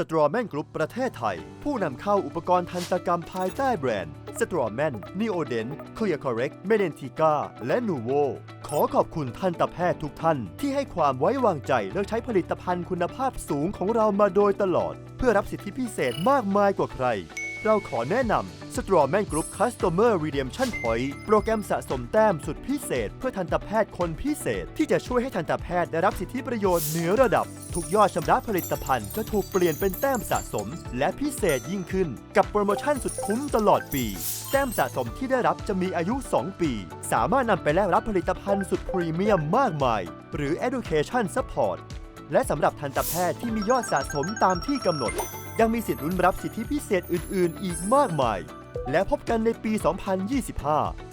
สตรอแมนกรุ๊ปประเทศไทย ผู้นำเข้าอุปกรณ์ทันตกรรมภายใต้แบรนด์สตรอแมนนีโอเดนเคลียร์คอร์เรกเมเดนทิก้าและนูโวขอขอบคุณทันตแพทย์ทุกท่านที่ให้ความไว้วางใจเลือกใช้ผลิตภัณฑ์คุณภาพสูงของเรามาโดยตลอด เพื่อรับสิทธิพิเศษมากมายกว่าใคร เราขอแนะนำ Strawman Group Customer Redemption Point โปรแกรมสะสมแต้มสุดพิเศษ เพื่อทันตแพทย์คนพิเศษ ที่จะช่วยให้ทันตแพทย์ได้รับสิทธิประโยชน์เหนือระดับ ทุกยอดชำระผลิตภัณฑ์จะถูกเปลี่ยนเป็นแต้มสะสม และพิเศษยิ่งขึ้น กับโปรโมชั่นสุดคุ้มตลอดปี แต้มสะสมที่ได้รับจะมีอายุ 2 ปี สามารถนำไปแลกรับผลิตภัณฑ์สุดพรีเมียมมากมาย หรือ Education Support และสำหรับทันตแพทย์ที่มียอดสะสมตามที่กำหนด ยังมีสิทธิ์ลุ้นรับสิทธิพิเศษอื่น ๆ อีกมากมาย และพบกันในปี 2025